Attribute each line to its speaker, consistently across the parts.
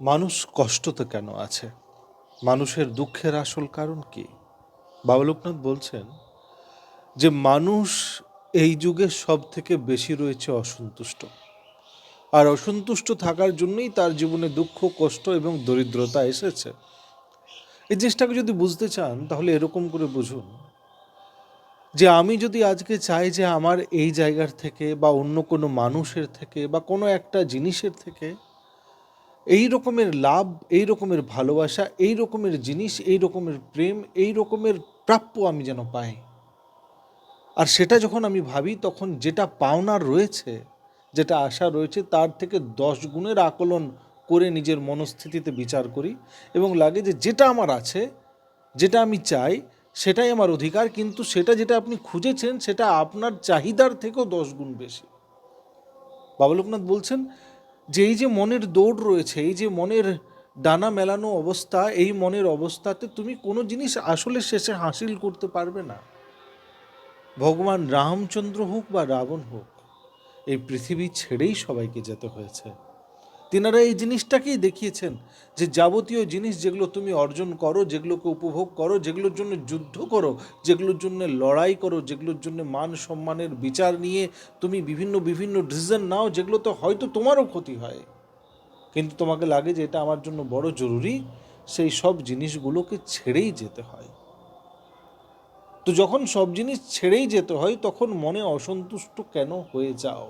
Speaker 1: মানুষ কষ্টতে কেন আছে? মানুষের দুঃখের আসল কারণ কি? বাবা লোকনাথ বলছেন যে, মানুষ এই যুগে সব থেকে বেশি রয়েছে অসন্তুষ্ট। আর অসন্তুষ্ট থাকার জন্যই তার জীবনে দুঃখ, কষ্ট এবং দরিদ্রতা এসেছে। এই জিনিসটাকে যদি বুঝতে চান, তাহলে এরকম করে বুঝুন যে, আমি যদি আজকে চাই যে, আমার এই জায়গার থেকে বা অন্য কোনো মানুষের থেকে বা কোনো একটা জিনিসের থেকে এই রকমের লাভ, এই রকমের ভালোবাসা, এই রকমের জিনিস, এই রকমের প্রেম, এই রকমের প্রাপ্য আমি যেন পাই। আর সেটা যখন আমি ভাবি, তখন যেটা পাওনার রয়েছে, যেটা আশা রয়েছে, তার থেকে দশ গুণের আকলন করে নিজের মনস্থিতিতে বিচার করি এবং লাগে যে যেটা আমার আছে, যেটা আমি চাই, সেটাই আমার অধিকার, কিন্তু সেটা যেটা আপনি খুঁজেছেন, সেটা আপনার চাহিদার থেকেও দশ গুণ বেশি। বাবা লোকনাথ বলছেন যে এই যে মনের দৌড় রয়েছে, এই যে মনের ডানা মেলানো অবস্থা, এই মনের অবস্থাতে তুমি কোনো জিনিস আসলে শেষে হাসিল করতে পারবে না। ভগবান রামচন্দ্র হোক বা রাবণ হোক, এই পৃথিবী ছেড়েই সবাইকে যেতে হয়েছে। তিনারা এই জিনিসটাকেই দেখিয়েছেন যে যাবতীয় জিনিস যেগুলো তুমি অর্জন করো, যেগুলোকে উপভোগ করো, যেগুলোর জন্য যুদ্ধ করো, যেগুলোর জন্য লড়াই করো, যেগুলোর জন্য মান সম্মানের বিচার নিয়ে তুমি বিভিন্ন বিভিন্ন ডিসিশন নাও, যেগুলো তো হয়তো তোমারও ক্ষতি হয়। কিন্তু তোমাকে লাগে যে এটা আমার জন্য বড় জরুরি, সেই সব জিনিসগুলোকে ছেড়েই যেতে হয়। তো যখন সব জিনিস ছেড়েই যেতে হয়, তখন মনে অসন্তুষ্ট কেন হয়ে যাও?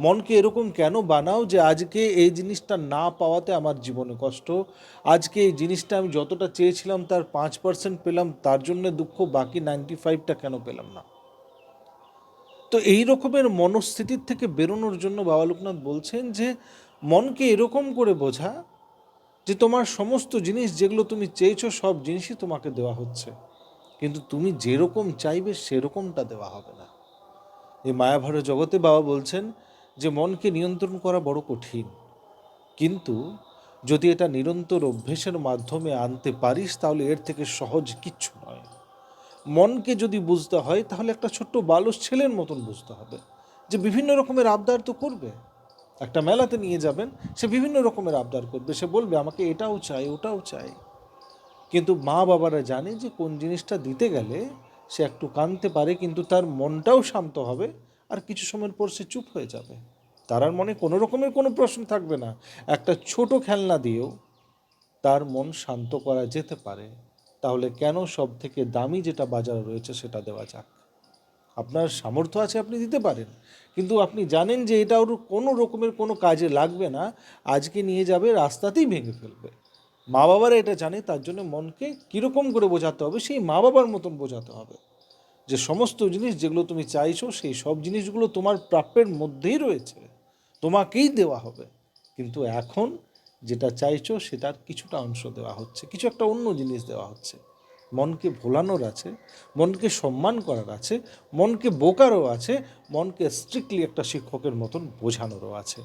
Speaker 1: মনকে এরকম কেন বানাও যে আজকে এই জিনিসটা না পাওয়াতে আমার জীবনে কষ্ট? আজকে এই জিনিসটা আমি যতটা চেয়েছিলাম তার পাঁচ পার্সেন্ট পেলাম, তার জন্য দুঃখ, বাকি নাইনটি ফাইভটা কেন পেলাম না? তো এই রকমের মনস্থিতির থেকে বেরোনোর জন্য বাবা লোকনাথ বলছেন যে, মনকে এরকম করে বোঝা যে তোমার সমস্ত জিনিস যেগুলো তুমি চেয়েছো সব জিনিসই তোমাকে দেওয়া হচ্ছে। কিন্তু তুমি যেরকম চাইবে সেরকমটা দেওয়া হবে না। এই মায়াভর জগতে বাবা বলছেন যে মনকে নিয়ন্ত্রণ করা বড় কঠিন। কিন্তু যদি এটা নিরন্তর অভ্যেসের মাধ্যমে আনতে পারিস, তাহলে এর থেকে সহজ কিচ্ছু নয়। মনকে যদি বুঝতে হয়, তাহলে একটা ছোট্ট বালস ছেলের মতন বুঝতে হবে, যে বিভিন্ন রকমের আবদার তো করবে। একটা মেলাতে নিয়ে যাবেন, সে বিভিন্ন রকমের আবদার করবে। সে বলবে, আমাকে এটাও চাই, ওটাও চাই। কিন্তু মা বাবারা জানে যে কোন জিনিসটা দিতে গেলে সে একটু কাঁদতে পারে, কিন্তু তার মনটাও শান্ত হবে, আর কিছু সময়ের পর সে চুপ হয়ে যাবে। তার আর মনে কোনো রকমের কোনো প্রশ্ন থাকবে না। একটা ছোট খেলনা দিয়েও তার মন শান্ত করা যেতে পারে। তাহলে কেন সব থেকে দামি যেটা বাজারে রয়েছে সেটা দেওয়া যাক। আপনার সামর্থ্য আছে আপনি দিতে পারেন। কিন্তু আপনি জানেন যে এটা ওর কোনো রকমের কোনো কাজে লাগবে না। আজকে নিয়ে যাবে, রাস্তাতেই ভেঙে ফেলবে। মা বাবারা এটা জানে, তার জন্য মনকে কীরকম করে বোঝাতে হবে সেই মা বাবার মতন বোঝাতে হবে। যে সমস্ত জিনিস যেগুলো তুমি চাইছো, সেই সব জিনিসগুলো তোমার প্রাপ্যের মধ্যেই রয়েছে। তোমাকেই দেওয়া হবে। কিন্তু এখন যেটা চাইছো সেটার কিছুটা অংশ দেওয়া হচ্ছে, কিছু একটা অন্য জিনিস দেওয়া হচ্ছে। মনকে ভোলানোর আছে, মনকে সম্মান করার আছে, মনকে বোকারও আছে, মনকে স্ট্রিক্টলি একটা শিক্ষকের মতন বোঝানোরও আছে।